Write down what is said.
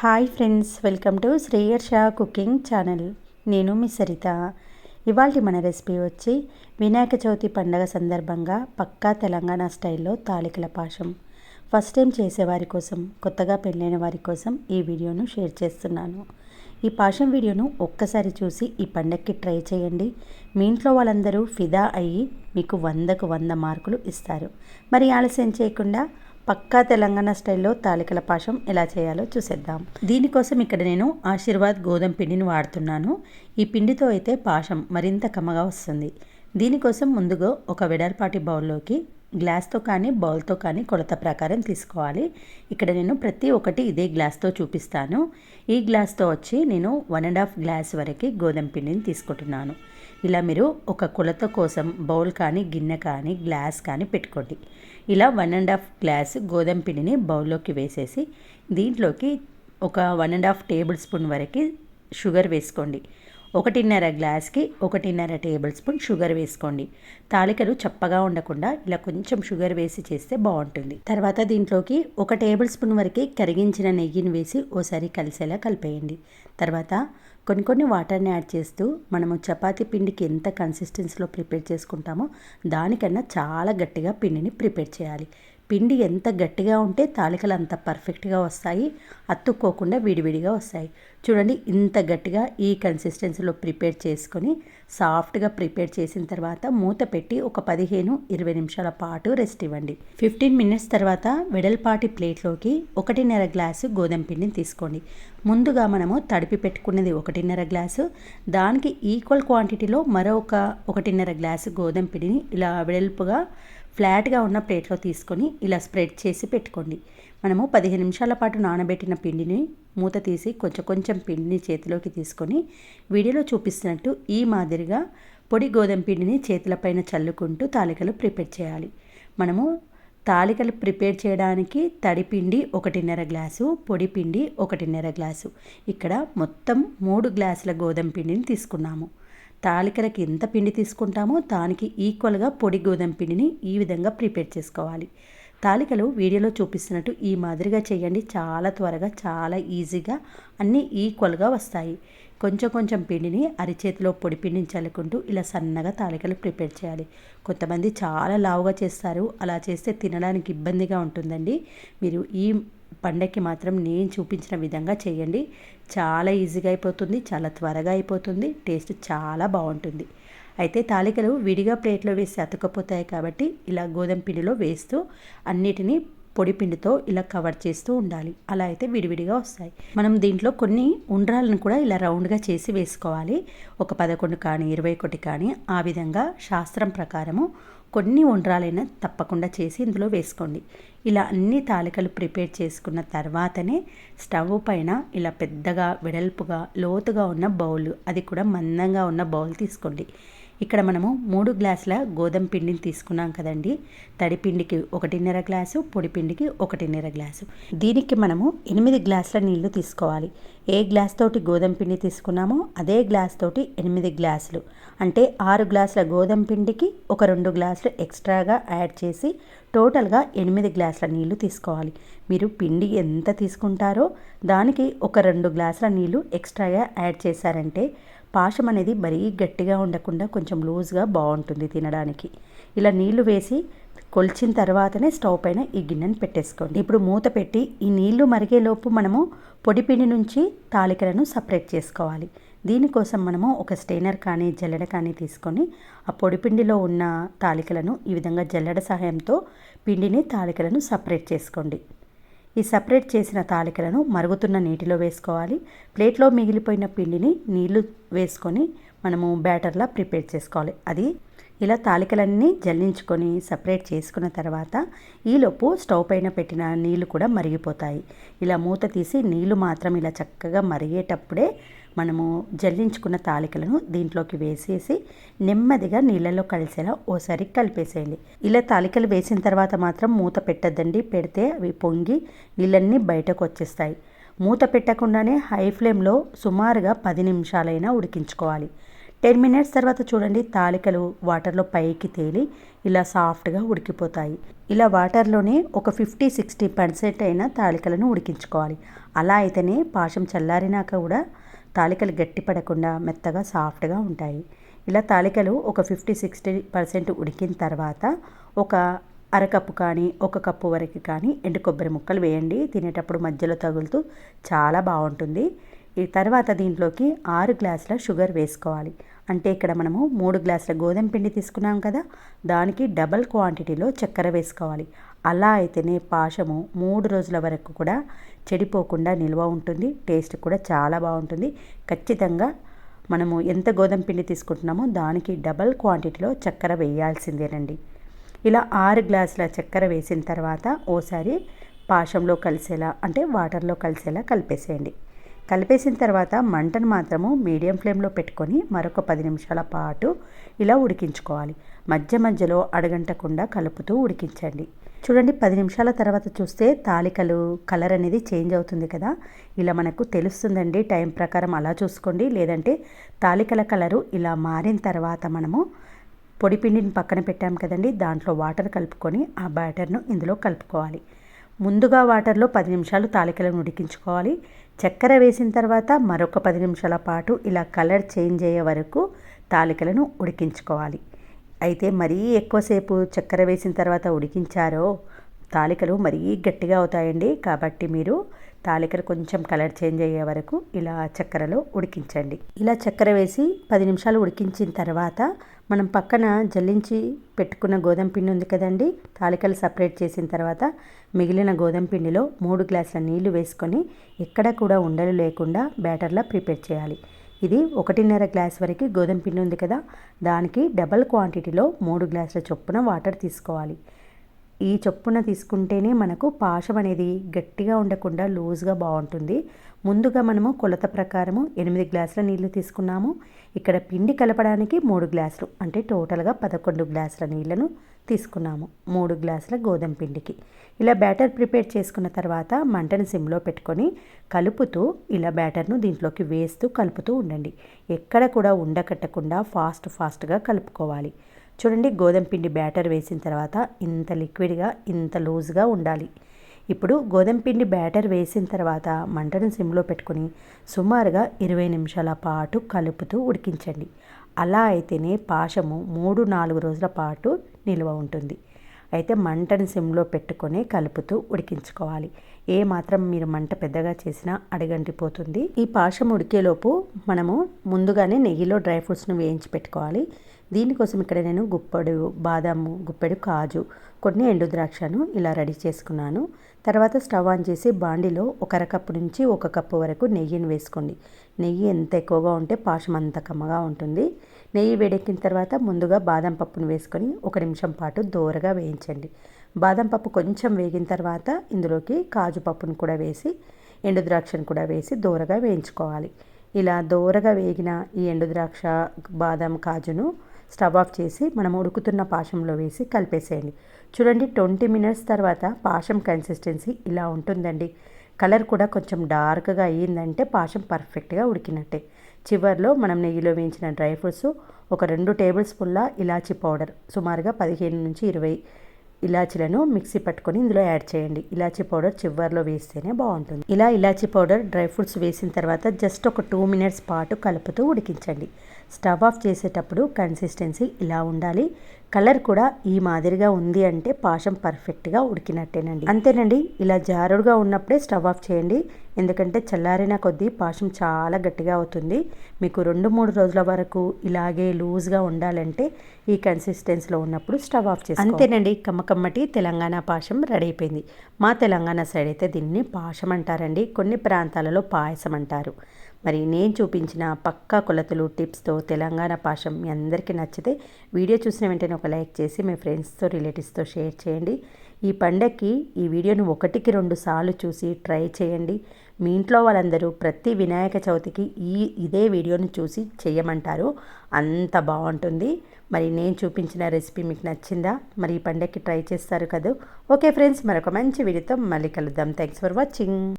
Hi friends welcome to శ్రేయర్ షా cooking channel. నేను మీ సరిత. ఇవాళ మన రెసిపీ వచ్చి వినాయక చవితి పండగ సందర్భంగా పక్కా తెలంగాణ స్టైల్లో తాలికల పాశం ఫస్ట్ టైం చేసేవారి కోసం కొత్తగా పెళ్ళైన వారి కోసం ఈ వీడియోను షేర్ చేస్తున్నాను. ఈ పాశం వీడియోను ఒక్కసారి చూసి ఈ పండగకి ట్రై చేయండి. మీ ఇంట్లో వాళ్ళందరూ ఫిదా అయ్యి మీకు వందకు వంద మార్కులు ఇస్తారు. మరి ఆలస్యం చేయకుండా పక్కా తెలంగాణ స్టైల్లో తాలికల పాశం ఎలా చేయాలో చూసేద్దాం. దీనికోసం ఇక్కడ నేను ఆశీర్వాద్ గోధుమ పిండిని వాడుతున్నాను. ఈ పిండితో అయితే పాశం మరింత కమ్మగా వస్తుంది. దీనికోసం ముందుగా ఒక వెడల్పాటి బౌల్లోకి గ్లాస్తో కానీ బౌల్తో కానీ కొలత ప్రకారం తీసుకోవాలి. ఇక్కడ నేను ప్రతి ఒక్కటి ఇదే గ్లాస్తో చూపిస్తాను. ఈ గ్లాస్తో వచ్చి నేను వన్ అండ్ హాఫ్ గ్లాస్ వరకు గోధుమ పిండిని తీసుకుంటున్నాను. ఇలా మీరు ఒక కొలత కోసం బౌల్ కానీ గిన్నె కానీ గ్లాస్ కానీ పెట్టుకోండి. ఇలా వన్ అండ్ హాఫ్ గ్లాస్ గోధుమ పిండిని బౌల్లోకి వేసేసి దీంట్లోకి ఒక one and half table spoon వరకు షుగర్ వేసుకోండి. ఒకటిన్నర గ్లాస్కి ఒకటిన్నర టేబుల్ స్పూన్ షుగర్ వేసుకోండి. తాలికలు చప్పగా ఉండకుండా ఇలా కొంచెం షుగర్ వేసి చేస్తే బాగుంటుంది. తర్వాత దీంట్లోకి ఒక టేబుల్ స్పూన్ వరకు కరిగించిన నెయ్యిని వేసి ఓసారి కలిసేలా కలిపేయండి. తర్వాత కొన్ని కొన్ని వాటర్ని యాడ్ చేస్తూ మనము చపాతి పిండికి ఎంత కన్సిస్టెన్సీలో ప్రిపేర్ చేసుకుంటామో దానికన్నా చాలా గట్టిగా పిండిని ప్రిపేర్ చేయాలి. పిండి ఎంత గట్టిగా ఉంటే తాలికలు అంత పర్ఫెక్ట్గా వస్తాయి. అతుక్కోకుండా విడివిడిగా వస్తాయి. చూడండి ఇంత గట్టిగా ఈ కన్సిస్టెన్సీలో ప్రిపేర్ చేసుకొని సాఫ్ట్గా ప్రిపేర్ చేసిన తర్వాత మూత పెట్టి ఒక పదిహేను ఇరవై నిమిషాల పాటు రెస్ట్ ఇవ్వండి. ఫిఫ్టీన్ మినిట్స్ తర్వాత వెడల్పాటి ప్లేట్లోకి ఒకటిన్నర గ్లాసు గోధుమ పిండిని తీసుకోండి. ముందుగా మనము తడిపి పెట్టుకున్నది ఒకటిన్నర గ్లాసు దానికి ఈక్వల్ క్వాంటిటీలో మరొక ఒకటిన్నర గ్లాసు గోధుమ పిండిని ఇలా వెడల్పుగా ఫ్లాట్గా ఉన్న ప్లేట్లో తీసుకొని ఇలా స్ప్రెడ్ చేసి పెట్టుకోండి. మనము పదిహేను నిమిషాల పాటు నానబెట్టిన పిండిని మూత తీసి కొంచెం కొంచెం పిండిని చేతిలోకి తీసుకొని వీడియోలో చూపిస్తున్నట్టు ఈ మాదిరిగా పొడి గోధుమ పిండిని చేతులపైన చల్లుకుంటూ తాలికలు ప్రిపేర్ చేయాలి. మనము తాలికలు ప్రిపేర్ చేయడానికి తడిపిండి ఒకటిన్నర గ్లాసు పొడి పిండి ఒకటిన్నర గ్లాసు. ఇక్కడ మొత్తం మూడు గ్లాసుల గోధుమ పిండిని తీసుకున్నాము. తాలికలకి ఎంత పిండి తీసుకుంటామో దానికి ఈక్వల్గా పొడి గోధుమ పిండిని ఈ విధంగా ప్రిపేర్ చేసుకోవాలి. తాలికలు వీడియోలో చూపిస్తున్నట్టు ఈ మాదిరిగా చేయండి. చాలా త్వరగా చాలా ఈజీగా అన్నీ ఈక్వల్గా వస్తాయి. కొంచెం కొంచెం పిండిని అరిచేతిలో పొడి పిండిని చల్లుకుంటూ ఇలా సన్నగా తాలికలు ప్రిపేర్ చేయాలి. కొంతమంది చాలా లావుగా చేస్తారు. అలా చేస్తే తినడానికి ఇబ్బందిగా ఉంటుందండి. మీరు ఈ పండక్కి మాత్రం నేను చూపించిన విధంగా చేయండి. చాలా ఈజీగా అయిపోతుంది చాలా త్వరగా అయిపోతుంది టేస్ట్ చాలా బాగుంటుంది. అయితే తాలికలు విడిగా ప్లేట్లో వేసి అతకపోతాయి కాబట్టి ఇలా గోధుమ పిండిలో వేస్తూ అన్నిటినీ పొడి పిండితో ఇలా కవర్ చేస్తూ ఉండాలి. అలా అయితే విడివిడిగా వస్తాయి. మనం దీంట్లో కొన్ని ఉండ్రాలను కూడా ఇలా రౌండ్గా చేసి వేసుకోవాలి. ఒక పదకొండు కానీ ఇరవై ఒకటి కానీ ఆ విధంగా శాస్త్రం ప్రకారము కొన్ని ఉండ్రాలైనా తప్పకుండా చేసి ఇందులో వేసుకోండి. ఇలా అన్ని తాలికలు ప్రిపేర్ చేసుకున్న తర్వాతనే స్టవ్ పైన ఇలా పెద్దగా వెడల్పుగా లోతుగా ఉన్న బౌల్ అది కూడా మందంగా ఉన్న బౌల్ తీసుకోండి. ఇక్కడ మనము మూడు గ్లాసుల గోధుమ పిండిని తీసుకున్నాం కదండి. తడిపిండికి ఒకటిన్నర గ్లాసు పొడిపిండికి ఒకటిన్నర గ్లాసు. దీనికి మనము ఎనిమిది గ్లాసుల నీళ్ళు తీసుకోవాలి. ఏ గ్లాస్ తోటి గోధుమ పిండి తీసుకున్నామో అదే గ్లాస్ తోటి ఎనిమిది గ్లాసులు. అంటే ఆరు గ్లాసుల గోధుమ పిండికి ఒక రెండు గ్లాసులు ఎక్స్ట్రాగా యాడ్ చేసి టోటల్గా ఎనిమిది గ్లాసుల నీళ్ళు తీసుకోవాలి. మీరు పిండి ఎంత తీసుకుంటారో దానికి ఒక రెండు గ్లాసుల నీళ్ళు ఎక్స్ట్రాగా యాడ్ చేశారంటే పాశం అనేది మరీ గట్టిగా ఉండకుండా కొంచెం లూజ్గా బాగుంటుంది తినడానికి. ఇలా నీళ్ళు వేసి కొలిచిన తర్వాతనే స్టవ్ పైన ఈ గిన్నెను పెట్టేసుకోండి. ఇప్పుడు మూత పెట్టి ఈ నీళ్ళు మరిగేలోపు మనము పొడిపిండి నుంచి తాలికలను సపరేట్ చేసుకోవాలి. దీనికోసం మనము ఒక స్టెయినర్ కానీ జల్లెడ కానీ తీసుకొని ఆ పొడిపిండిలో ఉన్న తాలికలను ఈ విధంగా జల్లెడ సహాయంతో పిండిని తాలికలను సపరేట్ చేసుకోండి. ఈ సపరేట్ చేసిన తాలికలను మరుగుతున్న నీటిలో వేసుకోవాలి. ప్లేట్లో మిగిలిపోయిన పిండిని నీళ్ళు వేసుకొని మనము బ్యాటర్లా ప్రిపేర్ చేసుకోవాలి. అది ఇలా తాలికలన్నీ జల్లించుకొని సపరేట్ చేసుకున్న తర్వాత ఈలోపు స్టవ్ పైన పెట్టిన నీళ్ళు కూడా మరిగిపోతాయి. ఇలా మూత తీసి నీళ్ళు మాత్రం ఇలా చక్కగా మరిగేటప్పుడే మనము జల్లించుకున్న తాలికలను దీంట్లోకి వేసేసి నెమ్మదిగా నీళ్ళలో కలిసేలా ఓసారి కలిపేసేయాలి ఇలా తాలికలు వేసిన తర్వాత మాత్రం మూత పెట్టద్దండి. పెడితే అవి పొంగి నీళ్ళన్నీ బయటకు వచ్చేస్తాయి. మూత పెట్టకుండానే హై ఫ్లేమ్లో సుమారుగా పది నిమిషాలైనా ఉడికించుకోవాలి. టెన్ మినిట్స్ తర్వాత చూడండి తాలికలు వాటర్లో పైకి తేలి ఇలా సాఫ్ట్గా ఉడికిపోతాయి. ఇలా వాటర్లోనే ఒక ఫిఫ్టీ సిక్స్టీ పర్సెంట్ అయిన తాలికలను ఉడికించుకోవాలి. అలా అయితేనే పాశం చల్లారినాక కూడా తాలికలు గట్టిపడకుండా మెత్తగా సాఫ్ట్గా ఉంటాయి. ఇలా తాలికలు ఒక ఫిఫ్టీ సిక్స్టీ పర్సెంట్ ఉడికిన తర్వాత ఒక అరకప్పు కానీ ఒక కప్పు వరకు కానీ ఎండు కొబ్బరి ముక్కలు వేయండి. తినేటప్పుడు మధ్యలో తగులుతూ చాలా బాగుంటుంది. ఈ తర్వాత దీంట్లోకి ఆరు గ్లాసుల షుగర్ వేసుకోవాలి. అంటే ఇక్కడ మనము మూడు గ్లాసుల గోధుమ పిండి తీసుకున్నాం కదా దానికి డబల్ క్వాంటిటీలో చక్కెర వేసుకోవాలి. అలా అయితేనే పాశము మూడు రోజుల వరకు కూడా చెడిపోకుండా నిల్వ ఉంటుంది. టేస్ట్ కూడా చాలా బాగుంటుంది. ఖచ్చితంగా మనము ఎంత గోధుమ పిండి తీసుకుంటున్నామో దానికి డబల్ క్వాంటిటీలో చక్కెర వేయాల్సిందేనండి. ఇలా ఆరు గ్లాసుల చక్కెర వేసిన తర్వాత ఓసారి పాశంలో కలిసేలా అంటే వాటర్లో కలిసేలా కలిపేసేయండి. కలిపేసిన తర్వాత మంటను మాత్రము మీడియం ఫ్లేమ్లో పెట్టుకొని మరొక పది నిమిషాల పాటు ఇలా ఉడికించుకోవాలి. మధ్య మధ్యలో అడగంటకుండా కలుపుతూ ఉడికించండి. చూడండి పది నిమిషాల తర్వాత చూస్తే తాలికలు కలర్ అనేది చేంజ్ అవుతుంది కదా. ఇలా మనకు తెలుస్తుందండి. టైం ప్రకారం అలా చూసుకోండి. లేదంటే తాలికల కలరు ఇలా మారిన తర్వాత మనము పొడి పిండిని పక్కన పెట్టాం కదండి. దాంట్లో వాటర్ కలుపుకొని ఆ బ్యాటర్ను ఇందులో కలుపుకోవాలి. ముందుగా వాటర్లో పది నిమిషాలు తాలికలను ఉడికించుకోవాలి. చక్కెర వేసిన తర్వాత మరొక పది నిమిషాల పాటు ఇలా కలర్ చేంజ్ అయ్యే వరకు తాలికలను ఉడికించుకోవాలి. అయితే మరీ ఎక్కువసేపు చక్కెర వేసిన తర్వాత ఉడికించారో తాలికలు మరీ గట్టిగా అవుతాయండి. కాబట్టి మీరు తాలికలు కొంచెం కలర్ చేంజ్ అయ్యే వరకు ఇలా చక్కెరలో ఉడికించండి. ఇలా చక్కెర వేసి పది నిమిషాలు ఉడికించిన తర్వాత మనం పక్కన జల్లించి పెట్టుకున్న గోధుమ పిండి ఉంది కదండి తాలికలు సపరేట్ చేసిన తర్వాత మిగిలిన గోధుమ పిండిలో మూడు గ్లాసుల నీళ్ళు వేసుకొని ఎక్కడ కూడా ఉండలు లేకుండా బ్యాటర్లా ప్రిపేర్ చేయాలి. ఇది ఒకటిన్నర గ్లాస్ వరకు గోధుమ పిండి ఉంది కదా దానికి డబల్ క్వాంటిటీలో మూడు గ్లాసుల చొప్పున వాటర్ తీసుకోవాలి. ఈ చొప్పున తీసుకుంటేనే మనకు పాశం అనేది గట్టిగా ఉండకుండా లూజ్గా బాగుంటుంది. ముందుగా మనము కొలత ప్రకారము ఎనిమిది గ్లాసుల నీళ్ళు తీసుకున్నాము. ఇక్కడ పిండి కలపడానికి మూడు గ్లాసులు అంటే టోటల్గా పదకొండు గ్లాసుల నీళ్ళను తీసుకున్నాము మూడు గ్లాసుల గోధుమ పిండికి. ఇలా బ్యాటర్ ప్రిపేర్ చేసుకున్న తర్వాత మంటను సిమ్లో పెట్టుకొని కలుపుతూ ఇలా బ్యాటర్ను దీంట్లోకి వేస్తూ కలుపుతూ ఉండండి. ఎక్కడ కూడా ఉండకట్టకుండా ఫాస్ట్ ఫాస్ట్గా కలుపుకోవాలి. చూడండి గోధుమ పిండి బ్యాటర్ వేసిన తర్వాత ఇంత లిక్విడ్గా ఇంత లూజ్గా ఉండాలి. ఇప్పుడు గోధుమ పిండి బ్యాటర్ వేసిన తర్వాత మంటను సిమ్లో పెట్టుకుని సుమారుగా ఇరవై నిమిషాల పాటు కలుపుతూ ఉడికించండి. అలా అయితేనే పాశము మూడు నాలుగు రోజుల పాటు నిల్వ ఉంటుంది. అయితే మంటని సిమ్లో పెట్టుకొని కలుపుతూ ఉడికించుకోవాలి. ఏ మాత్రం మీరు మంట పెద్దగా చేసినా అడగంటిపోతుంది. ఈ పాశం ఉడికేలోపు మనము ముందుగానే నెయ్యిలో డ్రై ఫ్రూట్స్ను వేయించి పెట్టుకోవాలి. దీనికోసం ఇక్కడ నేను గుప్పెడు బాదాము గుప్పెడు కాజు కొన్ని ఎండు ద్రాక్షను ఇలా రెడీ చేసుకున్నాను. తర్వాత స్టవ్ ఆన్ చేసి బాండిలో ఒక అరకప్పు నుంచి ఒక కప్పు వరకు నెయ్యిని వేసుకోండి. నెయ్యి ఎంత ఎక్కువగా ఉంటే పాశం అంత కమ్మగా ఉంటుంది. నెయ్యి వేడెక్కిన తర్వాత ముందుగా బాదం పప్పును వేసుకొని ఒక నిమిషం పాటు దోరగా వేయించండి. బాదం పప్పు కొంచెం వేగిన తర్వాత ఇందులోకి కాజు పప్పును కూడా వేసి ఎండు ద్రాక్షను కూడా వేసి దోరగా వేయించుకోవాలి. ఇలా దోరగా వేగిన ఈ ఎండు ద్రాక్ష బాదం కాజును స్టవ్ ఆఫ్ చేసి మనం ఉడుకుతున్న పాషంలో వేసి కలిపేసేయండి. చూడండి ట్వంటీ మినిట్స్ తర్వాత పాషం కన్సిస్టెన్సీ ఇలా ఉంటుందండి. కలర్ కూడా కొంచెం డార్క్గా అయ్యిందంటే పాషం పర్ఫెక్ట్గా ఉడికినట్టే. చివరిలో మనం నెయ్యిలో వేయించిన డ్రై ఫ్రూట్స్ ఒక రెండు టేబుల్ స్పూన్ల ఇలాచి పౌడర్ సుమారుగా పదిహేను నుంచి ఇరవై ఇలాచీలను మిక్సీ పట్టుకొని ఇందులో యాడ్ చేయండి. ఇలాచీ పౌడర్ చివరిలో వేస్తేనే బాగుంటుంది. ఇలా ఇలాచీ పౌడర్ డ్రై ఫ్రూట్స్ వేసిన తర్వాత జస్ట్ ఒక టూ మినిట్స్ పాటు కలుపుతూ ఉడికించండి. స్టవ్ ఆఫ్ చేసేటప్పుడు కన్సిస్టెన్సీ ఇలా ఉండాలి. కలర్ కూడా ఈ మాదిరిగా ఉంది అంటే పాశం పర్ఫెక్ట్గా ఉడికినట్టేనండి. అంతేనండి ఇలా జారుడుగా ఉన్నప్పుడే స్టవ్ ఆఫ్ చేయండి. ఎందుకంటే చల్లారిన కొద్దీ పాశం చాలా గట్టిగా అవుతుంది. మీకు రెండు మూడు రోజుల వరకు ఇలాగే లూజ్గా ఉండాలంటే ఈ కన్సిస్టెన్సీలో ఉన్నప్పుడు స్టవ్ ఆఫ్ చేసి అంతేనండి కమ్మకమ్మటి తెలంగాణ పాశం రెడీ అయిపోయింది. మా తెలంగాణ సైడ్ అయితే దీన్ని పాశం అంటారండి. కొన్ని ప్రాంతాలలో పాయసం అంటారు. మరి నేను చూపించిన పక్కా కొలతలు టిప్స్తో తెలంగాణ పాశం మీ అందరికీ నచ్చితే వీడియో చూసిన వెంటనే ఒక లైక్ చేసి మీ ఫ్రెండ్స్తో రిలేటివ్స్తో షేర్ చేయండి. ఈ పండక్కి ఈ వీడియోను ఒకటికి రెండు సార్లు చూసి ట్రై చేయండి. మీ ఇంట్లో వాళ్ళందరూ ప్రతి వినాయక చవితికి ఈ ఇదే వీడియోను చూసి చేయమంటారు. అంత బాగుంటుంది. మరి నేను చూపించిన రెసిపీ మీకు నచ్చిందా? మరి ఈ పండక్కి ట్రై చేస్తారు కదా? ఓకే ఫ్రెండ్స్ మరొక మంచి వీడియోతో మళ్ళీ కలుద్దాం. Thanks for watching.